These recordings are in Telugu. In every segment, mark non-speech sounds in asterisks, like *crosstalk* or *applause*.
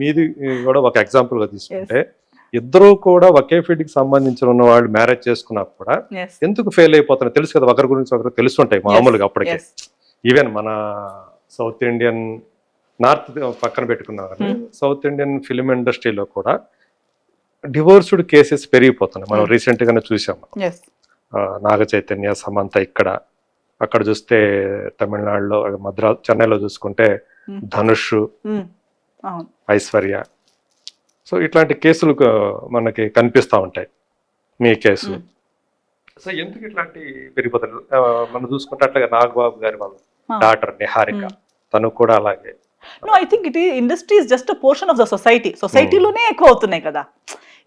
మీది కూడా ఒక ఎగ్జాంపుల్గా తీసుకుంటే ఇద్దరు కూడా ఒకే ఫీల్డ్కి సంబంధించిన ఉన్న వాళ్ళు మ్యారేజ్ చేసుకున్నా కూడా ఎందుకు ఫెయిల్ అయిపోతున్నారు తెలుసు కదా ఒకరి గురించి ఒకరు తెలుసుంటాయి మామూలుగా అప్పటికే. ఈవెన్ మన సౌత్ ఇండియన్ నార్త్ పక్కన పెట్టుకున్నారు. సౌత్ ఇండియన్ ఫిలిం ఇండస్ట్రీలో కూడా డివోర్స్డ్ కేసెస్ పెరిగిపోతున్నాయి మనం. రీసెంట్ గానే చూసాం Yes. ఆ, నాగ చైతన్య సమంత ఇక్కడ అక్కడ చూస్తే తమిళనాడులో మద్రా చెన్నైలో చూసుకుంటే. ధనుష్. అవును. ఐశ్వర్య. సో ఇట్లాంటి కేసులు మనకి కనిపిస్తా ఉంటాయి. మీ కేసు. సో ఎందుకు ఇట్లాంటి పెరిగిపోతారు? మనం చూసుకుంటే అట్లాగే నాగబాబు గారి వాళ్ళ. డాటర్ నిహారిక. తను కూడా అలాగే. No I think it industry is just portion of the society సొసైటీలోనే ఎక్కువ అవుతున్నాయి కదా.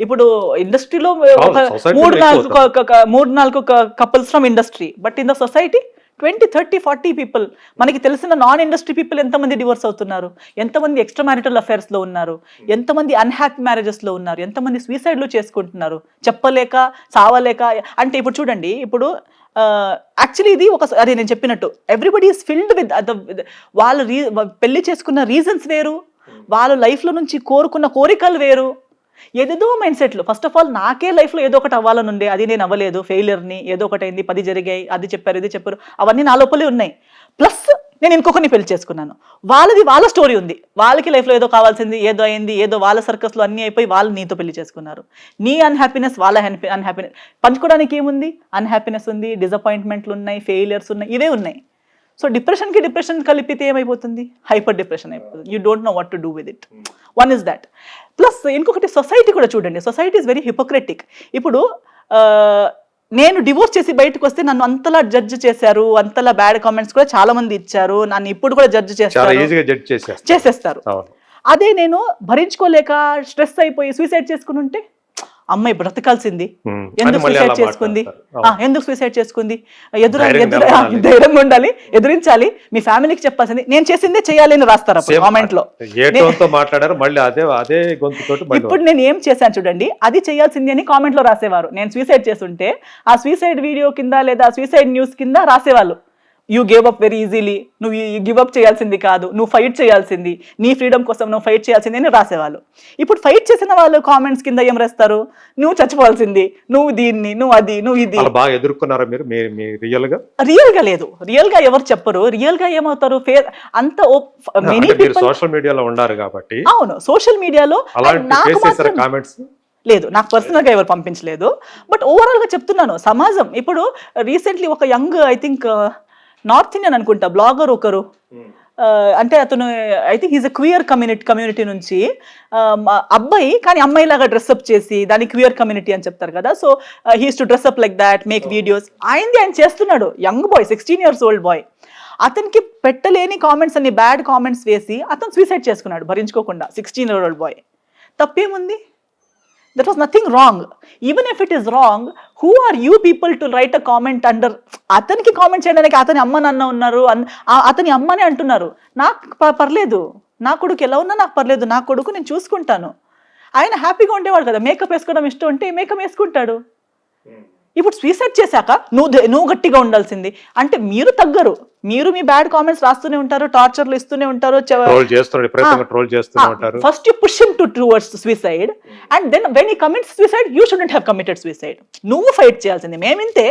ఇప్పుడు ఇండస్ట్రీలో మూడు నాలుగు మూడు నాలుగు couples from industry but in the society twenty thirty forty people. మనకి తెలిసిన నాన్ ఇండస్ట్రీ పీపుల్ ఎంతమంది డివోర్స్ అవుతున్నారు? ఎంతమంది ఎక్స్ట్రా మ్యారిటల్ అఫైర్స్లో ఉన్నారు? ఎంతమంది అన్హ్యాపీ మ్యారేజెస్లో ఉన్నారు? ఎంతమంది సూసైడ్లు చేసుకుంటున్నారు? చెప్పలేక చావలేక అంటే ఇప్పుడు చూడండి ఇప్పుడు యాక్చువల్లీ ఇది ఒక అదే నేను చెప్పినట్టు. ఎవ్రీబడి ఈస్ ఫిల్డ్ విత్ వాళ్ళ రీ పెళ్ళి చేసుకున్న రీజన్స్ వేరు. వాళ్ళ లైఫ్లో నుంచి కోరుకున్న కోరికలు వేరు. ఏదేదో మైండ్ సెట్లు ఫస్ట్ ఆఫ్ ఆల్ నాకే లైఫ్లో ఏదో ఒకటి అవ్వాలని ఉండే అది నేను అవ్వలేదు. ఫెయిలియర్ని ఏదో ఒకటి అయింది. పది జరిగాయి. అది చెప్పారు ఇది చెప్పారు. అవన్నీ నా లోపలే ఉన్నాయి. ప్లస్ నేను ఇంకొకరిని పెళ్ళి చేసుకున్నాను. వాళ్ళది వాళ్ళ స్టోరీ ఉంది. వాళ్ళకి లైఫ్లో ఏదో కావాల్సింది ఏదో అయింది ఏదో వాళ్ళ సర్కస్లో అన్నీ అయిపోయి వాళ్ళు నీతో పెళ్ళి చేసుకున్నారు. నీ అన్హ్యాపీనెస్ వాళ్ళ అన్హ్యాపీనెస్ పంచుకోవడానికి ఏముంది? అన్హ్యాపీనెస్ ఉంది డిసప్పాయింట్మెంట్లు ఉన్నాయి ఫెయిలియర్స్ ఉన్నాయి ఇవే ఉన్నాయి. సో డిప్రెషన్కి డిప్రెషన్ కలిపితే ఏమైపోతుంది? హైపర్ డిప్రెషన్ అయిపోతుంది. You don't know what to do with it one is that plus ఇంకొకటి సొసైటీ కూడా చూడండి. సొసైటీ ఇస్ వెరీ హిపోక్రెటిక్ ఇప్పుడు నేను డివోర్స్ చేసి బయటకు వస్తే నన్ను అంతలా జడ్జ్ చేశారు అంతలా బ్యాడ్ కామెంట్స్ కూడా చాలా మంది ఇచ్చారు నన్ను ఇప్పుడు కూడా జడ్జ్ చేస్తారు. చేసేస్తారు. అదే నేను భరించుకోలేక స్ట్రెస్ అయిపోయి సూసైడ్ చేసుకుని ఉంటే అమ్మాయి బ్రతకాల్సింది. ఎందుకు సూసైడ్ చేసుకుంది. ఎందుకు సూసైడ్ చేసుకుంది? ఎదురు ఎదురు. ధైర్యంగా ఉండాలి ఎదురించాలి. మీ ఫ్యామిలీకి చెప్పాల్సింది. నేను చేసిందే చేయాలి అని రాస్తారు కామెంట్లో మాట్లాడారు మళ్ళీ అదే అదే గొంతుతోటి మళ్ళీ ఇప్పుడు నేను ఏం చేశాను చూడండి అది చేయాల్సింది అని కామెంట్లో రాసేవారు. నేను సూసైడ్ చేస్తుంటే ఆ సూసైడ్ వీడియో కింద లేదా సూసైడ్ న్యూస్ కింద రాసేవాళ్ళు. You gave up very easily నువ్వు గివ్ అప్ చేయాల్సింది కాదు. నువ్వు ఫైట్ చేయాల్సింది. నీ ఫ్రీడమ్ కోసం నువ్వు ఫైట్ చేయాల్సింది అని రాసేవాళ్ళు. ఇప్పుడు ఫైట్ చేసిన వాళ్ళు కామెంట్స్ కింద ఏం రాస్తారు? నువ్వు చచ్చిపోవాల్సింది. నువ్వు దీన్ని నువ్వు అది నువ్వు ఇది. బాగా ఎదుర్కొన్నారా మీరు? రియల్గా రియల్గా లేదు. రియల్గా ఎవరు చెప్పరు. రియల్గా ఏమవుతారు అంత మెనీ సోషల్ మీడియాలో ఉండారు కాబట్టి అవును. సోషల్ మీడియాలో కామెంట్స్ లేదు. నాకు పర్సనల్గా ఎవరు పంపించలేదు. బట్ ఓవరాల్గా చెప్తున్నాను. సమాజం. ఇప్పుడు రీసెంట్లీ ఒక young I think north Indian అనుకుంటా బ్లాగర్ ఒకరు. అంటే అతను I think is a queer community community నుంచి అబ్బాయి కానీ అమ్మాయిలాగా డ్రెస్అప్ చేసి దాని క్వియర్ కమ్యూనిటీ అని చెప్తారు కదా. So he's to dress up like that make videos ఆయనది ఆయన చేస్తున్నాడు. Young boy sixteen years old boy అతనికి పెట్టలేని కామెంట్స్ అన్ని బ్యాడ్ కామెంట్స్ వేసి అతను సూసైడ్ చేసుకున్నాడు భరించుకోకుండా సిక్స్టీన్ ఇయర్ ఓల్డ్ బాయ్ తప్పేముంది? That was nothing wrong even if it is wrong who are you people to write a comment under అతనికి కామెంట్ చేయడానికి అతని అమ్మ నాన్న ఉన్నారు అతని అమ్మనే అంటున్నారు. నాకు పర్లేదు. నా కొడుకు ఎలా ఉన్నా నాకు పర్లేదు. నా కొడుకు నేను చూసుకుంటాను. ఆయన హ్యాపీగా ఉండేవాడు కదా. మేకప్ వేసుకోవడం ఇష్టం ఉంటే మేకప్ వేసుకుంటాడు. ఇప్పుడు సూసైడ్ చేశాక నువ్వు నువ్వు గట్టిగా ఉండాల్సింది. అంటే మీరు తగ్గరు. మీరు మీ బ్యాడ్ కామెంట్స్ రాస్తూనే ఉంటారు టార్చర్లు ఇస్తూనే ఉంటారు చెవ- ట్రోల్ చేస్తున్నారు విపరీతంగా ట్రోల్ చేస్తూనే ఉంటారు. First you push him to towards suicide and then when he commits suicide you shouldn't have committed suicide నువ్వు ఫైట్ చేయాల్సింది. మేమింతే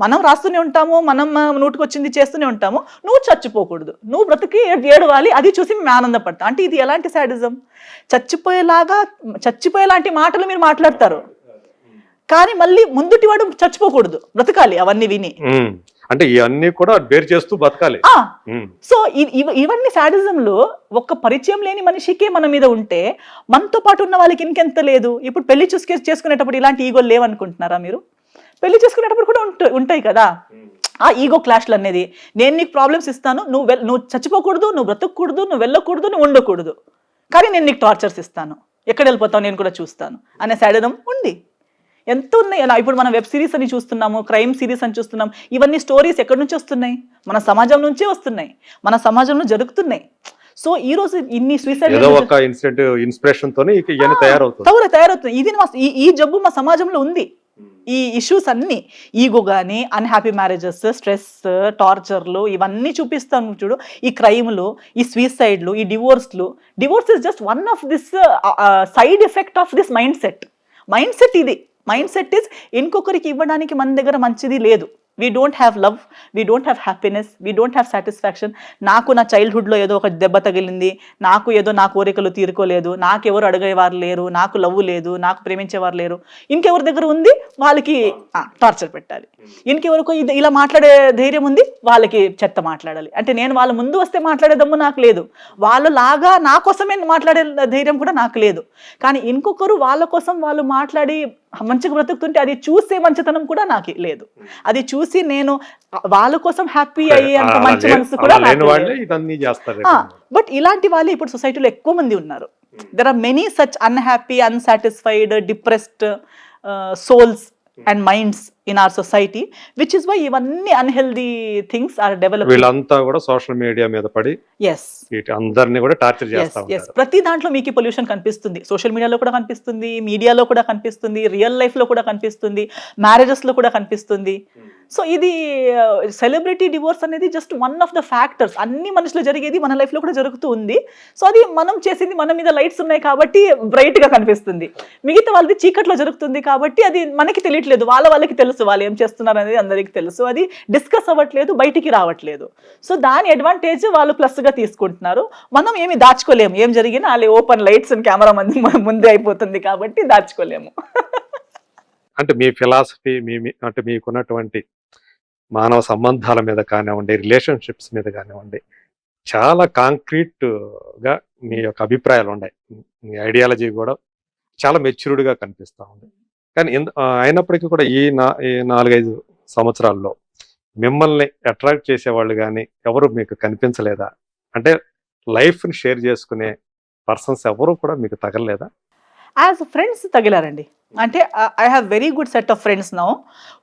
మనం రాస్తూనే ఉంటాము మనం నోటికొచ్చింది చేస్తూనే ఉంటాము. నువ్వు చచ్చిపోకూడదు. నువ్వు బ్రతికి ఏడ్- ఏడవాలి అది చూసి మేము ఆనందపడతాం. అంటే ఇది ఎలాంటి సాడిజం చచ్చిపోయేలాగా చచ్చిపోయేలాంటి మాటలు మీరు మాట్లాడతారు. కానీ మళ్ళీ ముందుటి వాడు చచ్చిపోకూడదు. బ్రతకాలి అవన్నీ విని. అంటే ఇవన్నీ కూడా బేర్ చేస్తూ బతకాలి. సో ఇవన్నీ సాడిజంలో ఒక్క పరిచయం లేని మనిషికే మన మీద ఉంటే మనతో పాటు ఉన్న వాళ్ళకి ఇంకెంత లేదు. ఇప్పుడు పెళ్ళి చూసుకే చేసుకునేటప్పుడు ఇలాంటి ఈగోలు లేవనుకుంటున్నారా మీరు? పెళ్ళి చేసుకునేటప్పుడు కూడా ఉంట- ఉంటాయి కదా. ఆ ఈగో క్లాష్లు అనేది నేను నీకు ప్రాబ్లమ్స్ ఇస్తాను నువ్వు నువ్వు చచ్చిపోకూడదు నువ్వు బ్రతకూడదు నువ్వు వెళ్ళకూడదు నువ్వు ఉండకూడదు. కానీ నేను నీకు టార్చర్స్ ఇస్తాను. ఎక్కడ వెళ్ళిపోతావు నేను కూడా చూస్తాను. అనే సాడిజం ఉంది. ఎంత ఉన్నాయి అలా ఇప్పుడు మనం వెబ్ సిరీస్ అని చూస్తున్నాము క్రైమ్ సిరీస్ అని చూస్తున్నాం ఇవన్నీ స్టోరీస్ ఎక్కడి నుంచి వస్తున్నాయి? మన సమాజం నుంచే వస్తున్నాయి. మన సమాజంలో జరుగుతున్నాయి. సో ఈ రోజు ఇన్ని సూసైడ్ ఏదో ఒక ఇన్సిడెంట్ ఇన్స్పిరేషన్ తోనే ఇక ఇవన్నీ తయారవుతుంది. తవర తయారవుతుంది. ఇది మా ఈ- ఈ జబ్బు మా సమాజంలో ఉంది. ఈ ఇష్యూస్ అన్ని ఈగో కానీ అన్హ్యాపీ మ్యారేజెస్ స్ట్రెస్ టార్చర్లు ఇవన్నీ చూపిస్తాను చూడు. ఈ క్రైమ్లు ఈ సూసైడ్లు ఈ డివోర్స్లు divorce is just one of this side effect of this mind set mind set ఇది. మైండ్ సెట్ ఇస్ ఇంకొకరికి ఇవ్వడానికి మన దగ్గర మంచిది లేదు. We don't have love we don't have happiness we don't have satisfaction నాకు నా చైల్డ్హుడ్లో ఏదో ఒక దెబ్బ తగిలింది నాకు ఏదో నా కోరికలు తీరుకోలేదు నాకెవరు అడిగేవారు లేరు నాకు లవ్ లేదు నాకు ప్రేమించేవారు లేరు. ఇంకెవరి దగ్గర ఉంది? వాళ్ళకి టార్చర్ పెట్టాలి. ఇంకెవరికి ఇది ఇలా మాట్లాడే ధైర్యం ఉంది? వాళ్ళకి చెత్త మాట్లాడాలి. అంటే నేను వాళ్ళ ముందు వస్తే మాట్లాడే దమ్ము నాకు లేదు. వాళ్ళలాగా నా కోసమే మాట్లాడే ధైర్యం కూడా నాకు లేదు. కానీ ఇంకొకరు వాళ్ళ కోసం వాళ్ళు మాట్లాడి మంచిగా బ్రతుకుతుంటే అది చూసే మంచితనం కూడా నాకు లేదు. అది చూసి నేను వాళ్ళ కోసం హ్యాపీ అయ్యే అంత మంచి మనసు కూడా బట్ ఇలాంటి వాళ్ళు ఇప్పుడు సొసైటీలో ఎక్కువ మంది ఉన్నారు. There are many such unhappy unsatisfied depressed souls and minds in our society which is why ఇవన్నీ అన్హెల్దీ థింగ్స్ ఆర్ డెవలప్ వీళ్ళంతా కూడా సోషల్ మీడియా మీద పడి ఎస్ అందరినీ కూడా టార్చర్ చేస్తా ప్రతి దాంట్లో మీకు పొల్యూషన్ కనిపిస్తుంది. సోషల్ మీడియాలో కూడా కనిపిస్తుంది మీడియాలో కూడా కనిపిస్తుంది రియల్ లైఫ్లో కూడా కనిపిస్తుంది మ్యారేజెస్లో కూడా కనిపిస్తుంది. సో ఇది సెలబ్రిటీ డివోర్స్ అనేది just one of the factors. అన్ని మనుషులు జరిగేది మన లైఫ్లో కూడా జరుగుతూ ఉంది. సో అది మనం చేసింది మన మీద లైట్స్ ఉన్నాయి కాబట్టి బ్రైట్గా కనిపిస్తుంది. మిగతా వాళ్ళది చీకట్లో జరుగుతుంది కాబట్టి అది మనకి తెలియట్లేదు. వాళ్ళ వాళ్ళకి తెలుసు వాళ్ళు ఏం చేస్తున్నారు అనేది అందరికీ తెలుసు. అది డిస్కస్ అవ్వట్లేదు బయటికి రావట్లేదు. సో దాని అడ్వాంటేజ్ వాళ్ళు ప్లస్గా తీసుకుంటున్నారు మనం ఏమి దాచుకోలేము. ఏం జరిగినా అలా ఓపెన్ లైట్స్ అండ్ కెమెరా మంది ముందే అయిపోతుంది కాబట్టి దాచుకోలేము. అంటే మీ ఫిలాసఫీ మీ అంటే మీకున్నటువంటి మానవ సంబంధాల మీద కానివ్వండి రిలేషన్షిప్స్ మీద కానివ్వండి చాలా కాంక్రీట్గా మీ యొక్క అభిప్రాయాలు ఉన్నాయి. మీ ఐడియాలజీ కూడా చాలా మెచ్యూర్డ్గా కనిపిస్తూ కనిపిస్తా ఉంది. కానీ ఎందు- అయినప్పటికీ కూడా ఈ నా ఈ నాలుగైదు సంవత్సరాల్లో మిమ్మల్ని అట్రాక్ట్ చేసేవాళ్ళు కానీ ఎవరు మీకు కనిపించలేదా? అంటే లైఫ్ని షేర్ చేసుకునే పర్సన్స్ ఎవరు కూడా మీకు తగలలేదా? యాజ్ ఫ్రెండ్స్ తగిలారండి. అంటే I have very good set of friends now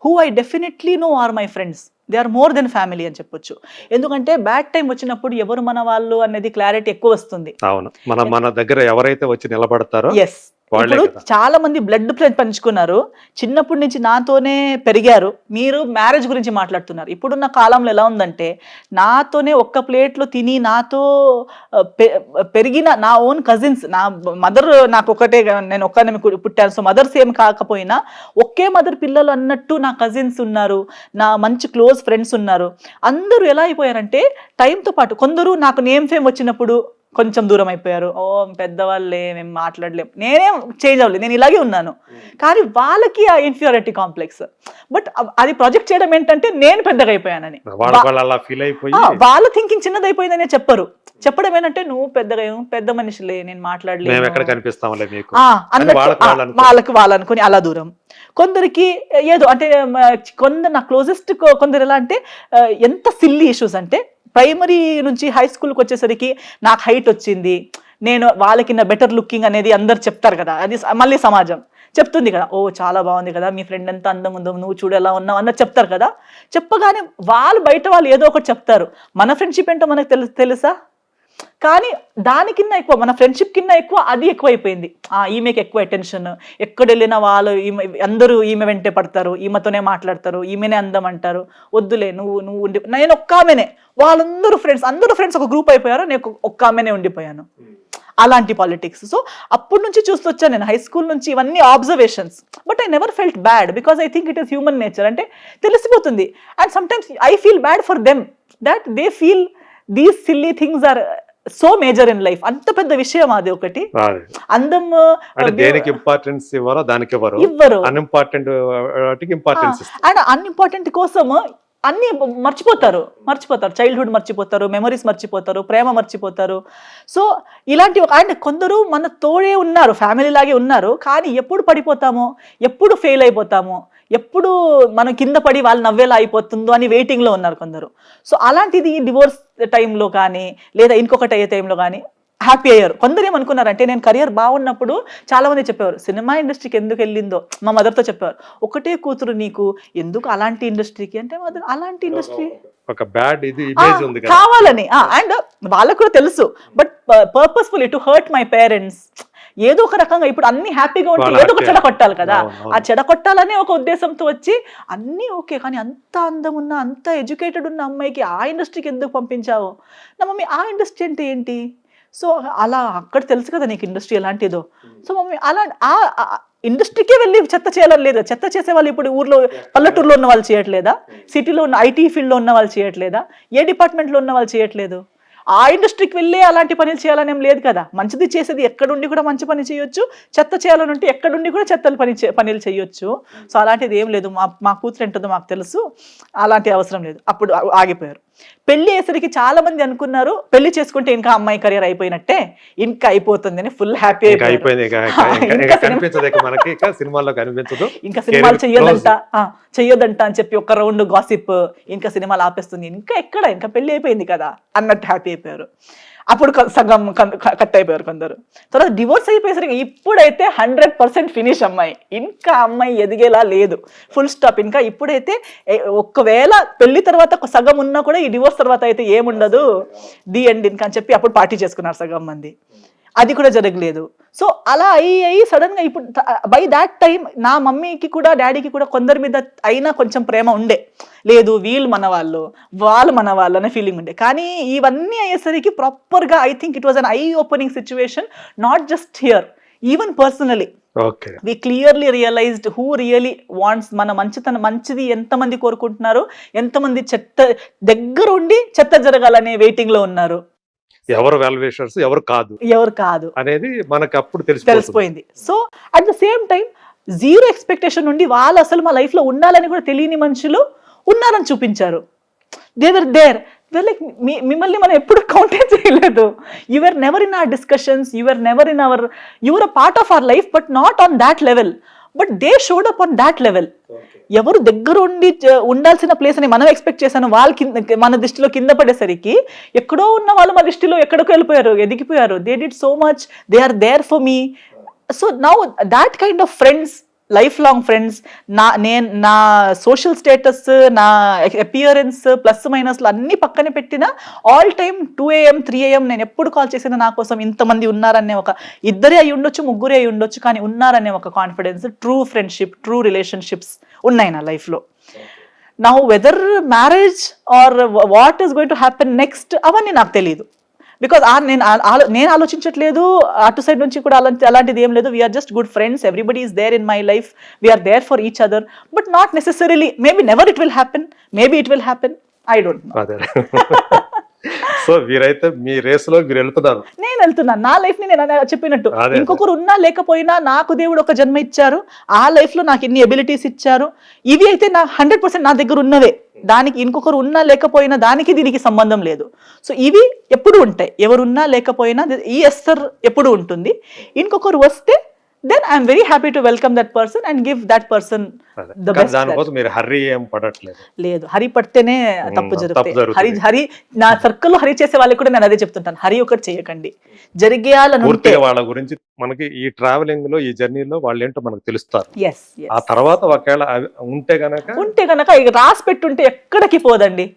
who I definitely know are my friends they are more than family అని చెప్పొచ్చు. ఎందుకంటే బ్యాడ్ టైం వచ్చినప్పుడు ఎవరు మన వాళ్ళు అనేది క్లారిటీ ఎక్కువ వస్తుంది. అవును. మన మన దగ్గర ఎవరైతే వచ్చి నిలబడతారో ఎస్ ఇప్పుడు చాలా మంది బ్లడ్ పంచుకున్నారు. చిన్నప్పటి నుంచి నాతోనే పెరిగారు. మీరు మ్యారేజ్ గురించి మాట్లాడుతున్నారు. ఇప్పుడున్న కాలంలో ఎలా ఉందంటే నాతోనే ఒక్క ప్లేట్లో తిని నాతో పెరిగిన నా ఓన్ కజిన్స్ నా మదర్ నాకు ఒకటే నేను ఒక్కనే పుట్టాను. సో మదర్స్ ఏం కాకపోయినా ఒకే మదర్ పిల్లలు అన్నట్టు నా కజిన్స్ ఉన్నారు. నా మంచి క్లోజ్ ఫ్రెండ్స్ ఉన్నారు. అందరూ ఎలా అయిపోయారంటే టైంతో పాటు కొందరు నాకు నేమ్ ఫేమ్ వచ్చినప్పుడు కొంచెం దూరం అయిపోయారు. ఓ పెద్దవాళ్ళే మేము మాట్లాడలేం. నేనేం చేంజ్ అవ్వలేదు. నేను ఇలాగే ఉన్నాను. కానీ వాళ్ళకి ఆ ఇన్ఫీరియారిటీ కాంప్లెక్స్ బట్ అది ప్రొజెక్ట్ చేయడం ఏంటంటే నేను పెద్దగా అయిపోయానని. వాళ్ళ థింకింగ్ చిన్నదైపోయిందనే చెప్పరు. చెప్పడం ఏంటంటే నువ్వు పెద్దగా పెద్ద మనిషిలే నేను అన్నట్టు వాళ్ళకి ఆ, వాళ్ళు అనుకో- వాళ్ళకి వాళ్ళు అనుకుని అలా దూరం. కొందరికి ఏదో అంటే కొందరు నా క్లోజెస్ట్ కొందరు ఎలా అంటే ఎంత సిల్లీ ఇష్యూస్ అంటే ప్రైమరీ నుంచి హై స్కూల్కి వచ్చేసరికి నాకు హైట్ వచ్చింది. నేను వాళ్ళకి నా బెటర్ లుకింగ్ అనేది అందరు చెప్తారు కదా. అది మళ్ళీ సమాజం చెప్తుంది కదా. ఓ చాలా బాగుంది కదా. మీ ఫ్రెండ్ ఎంత అందం ఉందో. నువ్వు చూడు ఎలా ఉన్నావు అన్నది చెప్తారు కదా. చెప్పగానే వాళ్ళు బయట వాళ్ళు ఏదో ఒకటి చెప్తారు. మన ఫ్రెండ్షిప్ ఏంటో మనకు తెలుసా? కానీ దానికిన్న ఎక్కువ మన ఫ్రెండ్షిప్ కింద ఎక్కువ అది ఎక్కువ అయిపోయింది ఆ ఈమెకి ఎక్కువ అటెన్షన్ ఎక్కడ వెళ్ళిన వాళ్ళు ఈమె అందరూ ఈమె వెంటే పడతారు ఈమెతోనే మాట్లాడతారు ఈమెనే అందం అంటారు. వద్దులే నువ్వు నువ్వు ఉండి నేను ఒక్క ఆమెనే. వాళ్ళందరూ ఫ్రెండ్స్ అందరూ ఫ్రెండ్స్ ఒక గ్రూప్ అయిపోయారు నేను ఒక్క- ఒక్క ఆమెనే ఉండిపోయాను. అలాంటి పాలిటిక్స్ సో అప్పటి నుంచి చూస్తూ వచ్చాను నేను హై స్కూల్ నుంచి ఇవన్నీ observations but I never felt bad because I think it is human nature అంటే తెలిసిపోతుంది. And sometimes I feel bad for them that they feel these silly things are so major in life. అంత పెద్ద విషయం అది ఒకటి. అదే. దేనికి ఇంపార్టెన్స్ ఇవ్వాలో దానికి ఇవ్వరు. ఇవ్వరు. అన్ఇంపార్టెంట్ వాటికి ఇంపార్టెన్స్ ఇస్తారు. అండ్ అన్ఇంపార్టెంట్ కోసం అన్ని మర్చిపోతారు. మర్చిపోతారు. చైల్డ్హుడ్ మర్చిపోతారు. మెమరీస్ మర్చిపోతారు. ప్రేమ మర్చిపోతారు. సో ఇలాంటి అండ్ కొందరు మన తోడే ఉన్నారు. ఫ్యామిలీ లాగే ఉన్నారు. కానీ ఎప్పుడు పడిపోతామో ఎప్పుడు ఫెయిల్ అయిపోతామో ఎప్పుడు మనం కింద పడి వాళ్ళు నవ్వేలా అయిపోతుందో అని వెయిటింగ్లో ఉన్నారు కొందరు. సో అలాంటిది డివోర్స్ టైంలో కానీ లేదా ఇంకొకటి అయ్యే టైంలో కానీ హ్యాపీ అయ్యారు. కొందరు ఏమనుకున్నారంటే నేను కెరియర్ బాగున్నప్పుడు చాలా మంది చెప్పేవారు సినిమా ఇండస్ట్రీకి ఎందుకు వెళ్ళిందో? మా మదర్తో చెప్పేవారు ఒకటే కూతురు నీకు ఎందుకు అలాంటి ఇండస్ట్రీకి అంటే మదర్ అలాంటి ఇండస్ట్రీ ఒక బ్యాడ్ ఇది ఇమేజ్ ఉంది కదా. కావాలని. అండ్ వాళ్ళకు కూడా తెలుసు. But purposefully to hurt my parents ఏదో ఒక రకంగా ఇప్పుడు అన్ని హ్యాపీగా ఉంటే ఏదో ఒక happy. చెడ కొట్టాలి కదా. ఆ చెడ కొట్టాలనే ఒక ఉద్దేశంతో వచ్చి అన్నీ ఓకే కానీ అంత అందం ఉన్న అంత ఎడ్యుకేటెడ్ ఉన్న అమ్మాయికి ఆ ఇండస్ట్రీకి ఎందుకు పంపించావు? నా మమ్మీ ఆ ఇండస్ట్రీ అంటే ఏంటి? సో అలా అక్కడ తెలుసు కదా నీకు ఇండస్ట్రీ ఎలాంటిదో. సో మమ్మీ అలా ఆ ఇండస్ట్రీకే వెళ్ళి చెత్త చేయాలని లేదు? చెత్త చేసే వాళ్ళు ఇప్పుడు ఊర్లో పల్లెటూరులో ఉన్న వాళ్ళు చేయట్లేదా? సిటీలో ఉన్న ఐటీ ఫీల్డ్లో ఉన్న వాళ్ళు చేయట్లేదా? ఏ డిపార్ట్మెంట్లో ఉన్న వాళ్ళు చేయట్లేదు? ఆ ఇండస్ట్రీకి వెళ్ళి అలాంటి పనులు చేయాలని ఏం లేదు కదా. మంచిది చేసేది ఎక్కడుండి కూడా మంచి పని చేయొచ్చు. చెత్త చేయాలని ఉంటే ఎక్కడుండి కూడా చెత్తలు పని చే- పనులు చేయొచ్చు. సో అలాంటిది ఏం లేదు. మా మా కూతురు ఏంటో మాకు తెలుసు. అలాంటి అవసరం లేదు. అప్పుడు ఆగిపోయారు. పెళ్ళి అయ్యేసరికి చాలా మంది అనుకున్నారు పెళ్ళి చేసుకుంటే ఇంకా అమ్మాయి కెరియర్ అయిపోయినట్టే ఇంకా అయిపోతుంది అని ఫుల్ హ్యాపీ అయిపోయింది *laughs* ఇక సినిమాలు చెయ్యొద్దంట ఆ, చెయ్యొద్దంట అని చెప్పి ఒక రౌండ్ గాసిప్ ఇంకా సినిమాలు ఆపేస్తుంది. ఇంకా ఎక్కడ? ఇంకా పెళ్ళి అయిపోయింది కదా అన్నట్టు హ్యాపీ అయిపోయారు. అప్పుడు సగం కట్ అయిపోయారు కొందరు. తర్వాత డివోర్స్ అయిపోయేసరికి ఇప్పుడైతే హండ్రెడ్ పర్సెంట్ ఫినిష్ అమ్మాయి. ఇంకా అమ్మాయి ఎదిగేలా లేదు. ఫుల్ స్టాప్ ఇంకా ఇప్పుడైతే ఒకవేళ పెళ్ళి తర్వాత సగం ఉన్నా కూడా ఈ డివోర్స్ తర్వాత అయితే ఏముండదు. ది ఎండ్ ఇంకా అని చెప్పి అప్పుడు పార్టీ చేసుకున్నారు సగం మంది. అది కూడా జరగలేదు. సో అలా అయ్యి అయ్యి సడన్గా ఇప్పుడు బై దాట్ టైం నా మమ్మీకి కూడా డాడీకి కూడా కొందరి మీద అయినా కొంచెం ప్రేమ ఉండే. లేదు వీళ్ళు మన వాళ్ళు వాళ్ళు మన వాళ్ళు అనే ఫీలింగ్ ఉండే. కానీ ఇవన్నీ అయ్యేసరికి ప్రాపర్గా I think it was an eye opening situation not just here even personally. We clearly realised who really wants మన మంచితనం మంచిది ఎంతమంది కోరుకుంటున్నారు ఎంతమంది చెత్త దగ్గరుండి చెత్త జరగాలనే వెయిటింగ్లో ఉన్నారు. ఎవరు వాల్యుయేషన్స్ ఎవరు కాదు. ఎవరు కాదు. అనేది మనకు అప్పుడు తెలిసిపోతుంది. తెలిసిపోయింది so at the same time zero expectation నుండి వాళ్ళు అసలు మా లైఫ్లో ఉండాలని కూడా తెలియని మనుషులు ఉన్నారని చూపించారు. దేవర్ దేర్ లైక్ మిమ్మల్ని మనం ఎప్పుడు కౌంటే చేయలేదు. You're never in our discussions you're never in our you're a part of our life but not on that level but they showed up on that level ఎవరు దగ్గర ఉండి ఉండాల్సిన ప్లేస్ అని మనం ఎక్స్పెక్ట్ చేశాను. వాళ్ళ కింద మన దృష్టిలో కింద పడేసరికి ఎక్కడో ఉన్న వాళ్ళు మా దృష్టిలో ఎక్కడికో వెళ్ళిపోయారు ఎదిగిపోయారు. They did so much they are there for me so now that kind of friends life long friends నా నేను నా సోషల్ స్టేటస్ నా అపియరెన్స్ ప్లస్ మైనస్లు అన్ని పక్కన పెట్టిన all time two AM three AM నేను ఎప్పుడు కాల్ చేసినా నా కోసం ఇంతమంది ఉన్నారనే ఒక ఇద్దరే అయి ఉండొచ్చు ముగ్గురే అయి ఉండొచ్చు కానీ ఉన్నారనే ఒక confidence true friendship true relationships ఉన్నాయి నా లైఫ్లో now whether marriage or what is going to happen next అవన్నీ నాకు తెలియదు బికాజ్ ఆ నేను నేను ఆలోచించట్లేదు. అటు సైడ్ నుంచి కూడా అలాంటి అలాంటిది ఏం లేదు. We're just good friends everybody is there in my life we're there for each other but not necessarily maybe never it will happen maybe it will happen I don't know so మీరైతే మీ రేసులో మీరు వెళ్తున్నారు. నేను వెళ్తున్నాను. నా లైఫ్ని నేను చెప్పినట్టు. ఇంకొకరు ఉన్నా లేకపోయినా నాకు దేవుడు ఒక జన్మ ఇచ్చారు. ఆ లైఫ్లో నాకు ఇన్ని ఎబిలిటీస్ ఇచ్చారు. ఇవి అయితే నా హండ్రెడ్ పర్సెంట్ నా దగ్గర ఉన్నవే. దానికి ఇంకొకరు ఉన్నా లేకపోయినా దానికి దీనికి సంబంధం లేదు. సో ఇవి ఎప్పుడు ఉంటాయి? ఎవరున్నా లేకపోయినా ఈ ఎస్తర్ ఎప్పుడు ఉంటుంది? ఇంకొకరు వస్తే then I'm very happy to welcome that person and give that person దానికోసం మీరు హర్రీ ఏం పడట్లేదు. లేదు. హరి పడితేనే తప్పు జరుగుతుంది. హరి హరి నా సర్కిల్లో హరి చేసే వాళ్ళకి కూడా నేను అదే చెప్తుంటాను. హరి ఒకటి చేయకండి. జరిగేయాలని పూర్తిగా వాళ్ళ గురించి మనకి ఈ ట్రావెలింగ్లో ఈ జర్నీలో వాళ్ళు ఏంటో మనకు తెలుస్తారు. ఆ తర్వాత ఒకవేళ ఉంటే గనక ఉంటే గనక రాసి పెట్టుంటే ఎక్కడికి పోదండి?